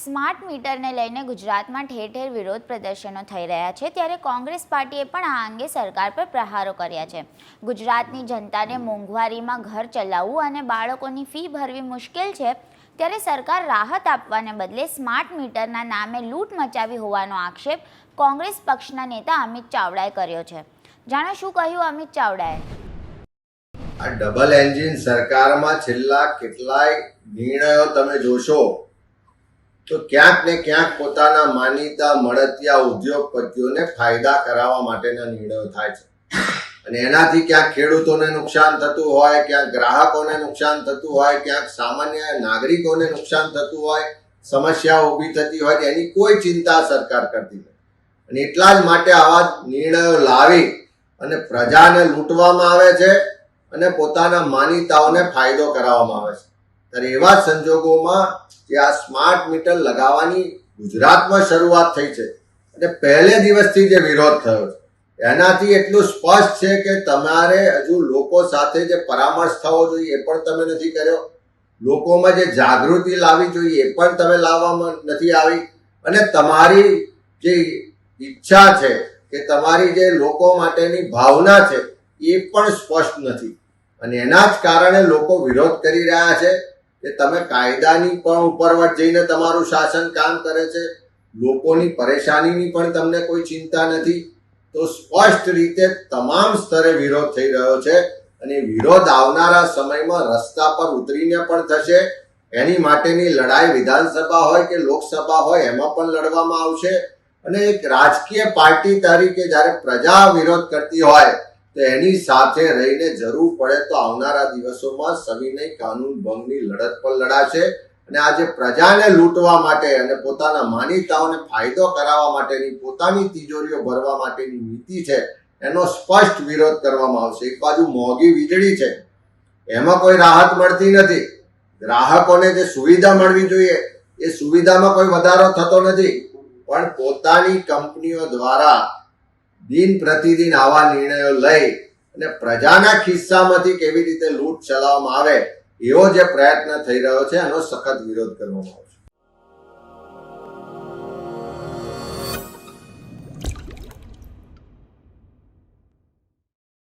Smart મીટરને લઈને ગુજરાતમાં ઠેર ઠેર વિરોધ પ્રદર્શનો થઈ રહ્યા છે, ત્યારે કોંગ્રેસ પાર્ટીએ પણ આ અંગે સરકાર પર પ્રહારો કર્યા છે. ગુજરાતની જનતાને મોંઘવારીમાં ઘર ચલાવવું અને બાળકોની ફી ભરવી મુશ્કેલ છે, ત્યારે સરકાર રાહત આપવાને બદલે સ્માર્ટ મીટરના નામે લૂંટ મચાવી હોવાનો આક્ષેપ કોંગ્રેસ પક્ષના નેતા અમિત ચાવડાએ કર્યો છે. જાણો શું કહ્યું અમિત ચાવડાએ? આ ડબલ એન્જિન સરકારમાં છેલ્લા કેટલાય નિર્ણયો તમે જોશો તો ક્યાંક ને ક્યાંક પોતાના માનીતા મળતિયા ઉદ્યોગપતિઓને ફાયદા કરાવવા માટેના નિર્ણયો થાય છે. અને એનાથી ક્યાંક ખેડૂતોને નુકસાન થતું હોય, ક્યાંક ગ્રાહકોને નુકસાન થતું હોય, ક્યાંક સામાન્ય નાગરિકોને નુકસાન થતું હોય, સમસ્યાઓ ઊભી થતી હોય, એની કોઈ ચિંતા સરકાર કરતી નથી. અને એટલા જ માટે આવા નિર્ણયો લાવી અને પ્રજાને લૂંટવામાં આવે છે અને પોતાના માનીતાઓને ફાયદો કરાવવામાં આવે છે. ત્યારે એવા સંજોગોમાં જે આ સ્માર્ટ મીટર લગાવવાની ગુજરાતમાં શરૂઆત થઈ છે. અને પહેલે દિવસથી જે વિરોધ થયો છે. એનાથી એટલું સ્પષ્ટ છે કે તમારે હજુ લોકો સાથે જે પરામર્શ થવો જોઈએ એ પણ તમે નથી કર્યો. લોકોમાં જે જાગૃતિ લાવવી જોઈએ એ પણ તમે લાવવામાં નથી આવી. અને તમારી જે ઈચ્છા છે કે તમારી જે લોકો માટેની ભાવના છે એ પણ સ્પષ્ટ નથી. અને એના જ કારણે લોકો વિરોધ કરી રહ્યા છે. કે તમે કાયદાની પણ ઉપરવટ જઈને તમારું શાસન કામ કરે છે. લોકોની પરેશાનીની પણ તમને કોઈ ચિંતા નથી. તો સ્પષ્ટ રીતે તમામ સ્તરે વિરોધ થઈ રહ્યો છે અને વિરોધ આવનારા સમયમાં રસ્તા પર ઉતરીને પણ થશે. એની માટેની લડાઈ વિધાનસભા હોય કે લોકસભા હોય, એમાં પણ લડવામાં આવશે. અને એક રાજકીય પાર્ટી તરીકે જ્યારે પ્રજા વિરોધ કરતી હોય તો એની સાથે રહીને જરૂર પડે તો આવનારા દિવસોમાં સવિનય કાનૂન ભંગની લડત પણ લડાશે અને આજે પ્રજાને લૂંટવા માટે અને પોતાના માનીતાઓને ફાયદો કરાવવા માટેની પોતાની તિજોરીઓ ભરવા માટેની નીતિ છે, એનો સ્પષ્ટ વિરોધ કરવામાં આવશે. એક બાજુ મોંઘી વીજળી છે, એમાં કોઈ રાહત મળતી નથી. ગ્રાહકોને જે સુવિધા મળવી જોઈએ, એ સુવિધામાં કોઈ વધારો થતો નથી. પણ પોતાની કંપનીઓ દ્વારા દિન પ્રતિદિન આવા નિર્ણયો લઈ અને પ્રજાના ખિસ્સામાંથી કેવી રીતે લૂંટ ચલાવવામાં આવે એવો જે પ્રયત્ન થઈ રહ્યો છે, એનો સખત વિરોધ કરવામાં આવશે.